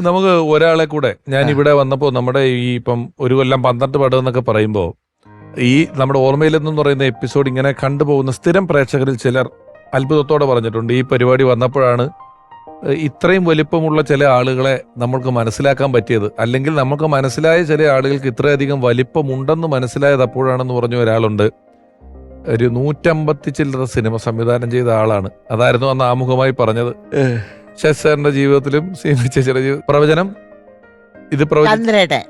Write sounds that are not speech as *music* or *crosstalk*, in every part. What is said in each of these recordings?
നമുക്ക് ഒരാളെ കൂടെ ഞാൻ ഇവിടെ വന്നപ്പോൾ നമ്മുടെ ഈ ഇപ്പം ഒരു കൊല്ലം പന്ത്രണ്ട് പടം എന്നൊക്കെ പറയുമ്പോൾ ഈ നമ്മുടെ ഓർമ്മയിലെന്ന് പറയുന്ന എപ്പിസോഡ് ഇങ്ങനെ കണ്ടുപോകുന്ന സ്ഥിരം പ്രേക്ഷകരിൽ ചിലർ അത്ഭുതത്തോടെ പറഞ്ഞിട്ടുണ്ട്. ഈ പരിപാടി വന്നപ്പോഴാണ് ഇത്രയും വലിപ്പമുള്ള ചില ആളുകളെ നമ്മൾക്ക് മനസ്സിലാക്കാൻ പറ്റിയത്. അല്ലെങ്കിൽ നമുക്ക് മനസ്സിലായ ചില ആളുകൾക്ക് ഇത്രയധികം വലിപ്പമുണ്ടെന്ന് മനസ്സിലായത് അപ്പോഴാണെന്ന് പറഞ്ഞ ഒരാളുണ്ട്. ഒരു നൂറ്റമ്പത്തി ചില്ലറ സിനിമ സംവിധാനം ചെയ്ത ആളാണ്. അതായിരുന്നു അന്ന് ആമുഖമായി പറഞ്ഞത്. ശശി സാറിന്റെ ജീവിതത്തിലും സീമ ചേച്ചിയുടെ പ്രവചനം ഇത് പ്രവചി ചന്ദ്രേട്ടെ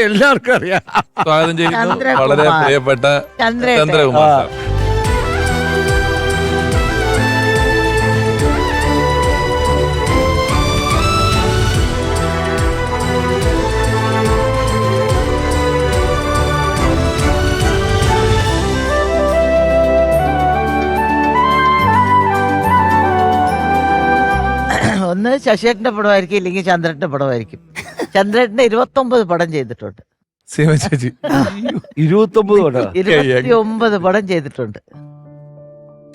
എല്ലാവർക്കും അറിയാം സ്വാഗതം ചെയ്യുന്നു ചന്ദ്രകുമാർ. വളരെ പ്രിയപ്പെട്ട ചന്ദ്രേട്ടെ ചന്ദ്രകുമാർ. സാർ ഒന്ന് ശശിയേട്ടന്റെ പടമായിരിക്കും ഇല്ലെങ്കിൽ ചന്ദ്രന്റെ പടമായിരിക്കും. ചന്ദ്രേട്ടന്റെ ഇരുപത്തി ഒമ്പത് പടം ചെയ്തിട്ടുണ്ട്. സീമ ചേച്ചി ഇരുപത്തൊമ്പത് *laughs* ഇരുപത്തി ഒമ്പത് പടം ചെയ്തിട്ടുണ്ട്.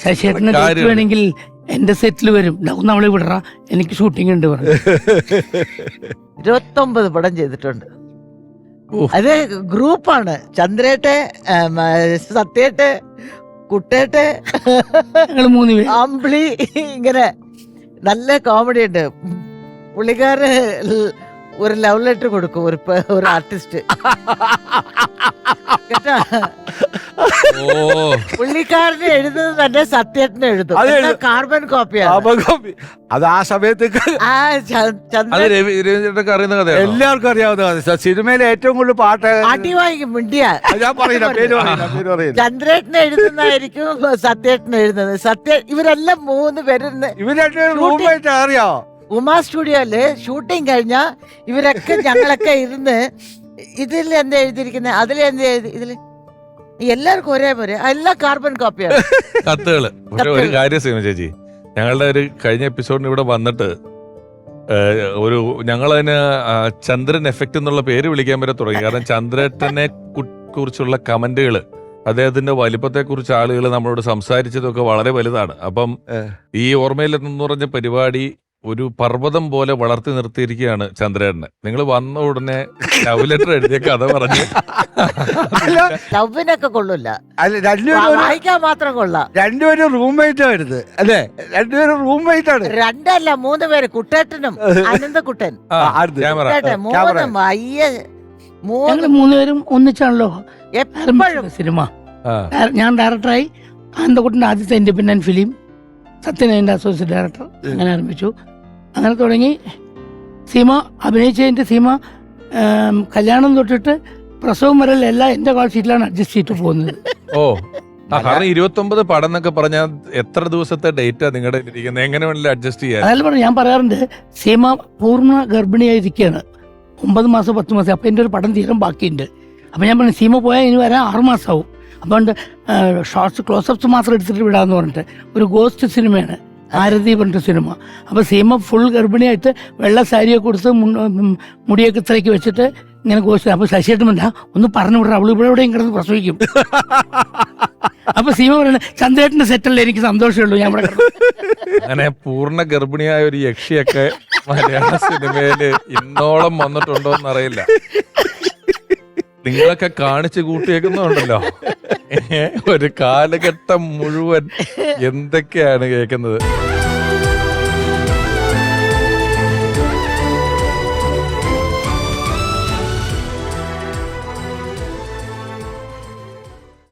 ശശിയേട്ടനെ ഡേറ്റ്. വേണമെങ്കിൽ എന്റെ സെറ്റിൽ വരും. "ദാ ഒന്ന് അവളെ വിടറ. എനിക്ക് ഷൂട്ടിംഗ് ഉണ്ട് പറഞ്ഞു. ഇരുപത്തി ഒമ്പത് പടം ചെയ്തിട്ടുണ്ട്. ഓ. അത് ഗ്രൂപ്പാണ്. ചന്ദ്രേട്ടെ ഉം, ആ, സത്യേട്ടെ കുട്ടേട്ടെ ഞങ്ങൾ മൂന്ന് പേര്. അമ്പിളി ഇങ്ങനെ നല്ല കോമഡി ഉണ്ട്. പുള്ളിക്കാരന് ൽ- ഒരു ലവ് ലെറ്റർ കൊടുക്കും ഒരു ഒരു ആർട്ടിസ്റ്റ് *laughs* കേട്ടാ? പുള്ളിക്കാരന് എഴുതുന്നത് തന്നെ സത്യേട്ടന് എഴുതും. കാർബൺ കോപ്പിയാണ് അപകോപി. അത് ആ സമയത്തേക്ക് അത് രവി രവീന്ദ്രനൊക്കെ അറിയുന്ന കഥയാണ്? എല്ലാവർക്കും അറിയാവുന്ന കഥ. സിനിമയിലെ ഏറ്റവും കൂടുതൽ പാട്ട് അടി വാങ്ങിക്കും മിണ്ടിയ. ഞാൻ പറയില്ല പേര് *laughs* പറയില്ല പേര് പറയില്ല. ചന്ദ്രേട്ടന് എഴുതുന്നതായിരിക്കും സത്യേട്ടന് എഴുതുന്നത്. സത്യ ഇവരെല്ലാം മൂന്ന് പേരുന്ന് ഇവരുടെ റൂംമേറ്റ് അറിയാവോ ഉമാ സ്റ്റുഡിയോയിൽ ഷൂട്ടിംഗ് കഴിഞ്ഞ ഇവരൊക്കെ ഞങ്ങളൊക്കെ ഇരുന്ന് ഇതിൽ എന്താ എഴുതിയിരിക്കുന്നത് അതിൽ എന്താ എഴുതി ഇതിൽ എല്ലാവർക്കും ഒരേപോലെ എല്ലാ കാർബൺ കോപ്പിയാണ് *laughs* കത്തുകൾ. പക്ഷെ ഒരു കാര്യം സീമ ചേച്ചി. ഞങ്ങളുടെ ഒരു കഴിഞ്ഞ എപ്പിസോഡിന് ഇവിടെ വന്നിട്ട് ഏഹ്, ഒരു ഞങ്ങളതിന് ആ, ചന്ദ്രൻ എഫക്റ്റ് എന്നുള്ള പേര് വിളിക്കാൻ വരെ തുടങ്ങി. കാരണം ചന്ദ്രനെ കു- കുറിച്ചുള്ള കമന്റുകൾ അദ്ദേഹത്തിന്റെ വലിപ്പത്തെ കുറിച്ച് ആളുകൾ നമ്മളോട് സംസാരിച്ചതൊക്കെ വളരെ വലുതാണ്. അപ്പം ഏഹ്. ഈ ഓർമ്മയിലെന്ന് പറഞ്ഞ പരിപാടി ഒരു പർവതം പോലെ വളർത്തി നിർത്തിയിരിക്കുകയാണ് ചന്ദ്രേട്ടനെ. നിങ്ങൾ വന്ന ഉടനെ ലവ് ലെറ്റർ എഴുതിയ കഥ പറഞ്ഞു അല്ല ലവിനൊക്കെ കൊള്ളൂല അല്ല രണ്ടുപേരും ഒരു- വായിക്കാൻ മാത്രം കൊള്ളാം. രണ്ടുപേരും റൂംമേറ്റ് ആയിരുന്നു അല്ലേ? രണ്ടുപേരും റൂംമേറ്റ് ആണ് രണ്ടല്ല മൂന്ന് പേര്. കുട്ടേട്ടനും അനന്തകുട്ടൻ. ആ. ക്യാമറ കുട്ടേട്ടൻ മൂന്നും ഞങ്ങൾ മൂന്നുപേരും ഒന്നിച്ചാണല്ലോ എപ്പോഴും ആരംഭിച്ചത് സിനിമ. ആ. ഡയറ- ഞാൻ ഡയറക്ടറായി. കാന്തക്കുട്ടിന്റെ ആദ്യത്തെ independent film Sathyan associate director അങ്ങനെ ആരംഭിച്ചു. അങ്ങനെ തുടങ്ങി. സീമ അഭിനയിച്ചതിന്റെ സീമ കല്യാണം തൊട്ടിട്ട് പ്രസവം വരെ എല്ലാം എന്റെ കോൾ ഷീറ്റിലാണ് അഡ്ജസ്റ്റ് ചെയ്തിട്ട് പോകുന്നത്. ഓ ഇരുപത്തൊമ്പത് കാരണം പടം എന്നൊക്കെ പറഞ്ഞാൽ എത്ര ദിവസത്തെ ഡേറ്റ് നിങ്ങളുടെ ഇരിക്കുന്നത് എങ്ങനെ വേണമെങ്കിലും അഡ്ജസ്റ്റ് ചെയ്യാൻ. അതായത് പറഞ്ഞു ഞാൻ പറയാറുണ്ട് സീമ പൂർണ ഗർഭിണിയായിരിക്കുകയാണ് ഒമ്പത് മാസം പത്ത് മാസം അപ്പം എന്റെ ഒരു പടം തീരം ബാക്കിയുണ്ട്. അപ്പം ഞാൻ പറഞ്ഞു സീമ പോയാൽ ഇനി വരാൻ ആറ് മാസമാവും അപ്പൊ ഷോർട്സ് ക്ലോസപ്സ് മാത്രം എടുത്തിട്ട് വിടാന്ന് പറഞ്ഞിട്ട് ഒരു ഗോസ്റ്റ് സിനിമയാണ് ആരതി പറഞ്ഞ സിനിമ. അപ്പോൾ സീമ ഫുൾ ഗർഭിണിയായിട്ട് വെള്ള സാരിയൊക്കെ കൊടുത്ത് മുടിയൊക്കെ ഇത്രയ്ക്ക് വെച്ചിട്ട് ഇങ്ങനെ ഗോസ്റ്റ് അപ്പോൾ ശശിയേട്ടൻ പറഞ്ഞാൽ ഒന്ന് പറഞ്ഞു വിടണം അവൾ ഇവിടെ എവിടെയും കിടന്ന് പ്രസവിക്കും. *laughs* അപ്പൊ സീമ പറയുന്നത് ചന്ദ്രേട്ടന്റെ സെറ്റല്ലേ എനിക്ക് സന്തോഷമുള്ളൂ ഞാൻ ഇവിടെ അങ്ങനെ പൂർണ ഗർഭിണിയായ ഒരു യക്ഷിയൊക്കെ മലയാള സിനിമയിൽ ഇന്നോളം വന്നിട്ടുണ്ടോ എന്നറിയില്ല നിങ്ങളൊക്കെ കാണിച്ചു കൂട്ടിയേക്കുന്നുണ്ടല്ലോ *laughs* ഒരു കാലഘട്ടം മുഴുവൻ എന്തൊക്കെയാണ് കേൾക്കുന്നത്?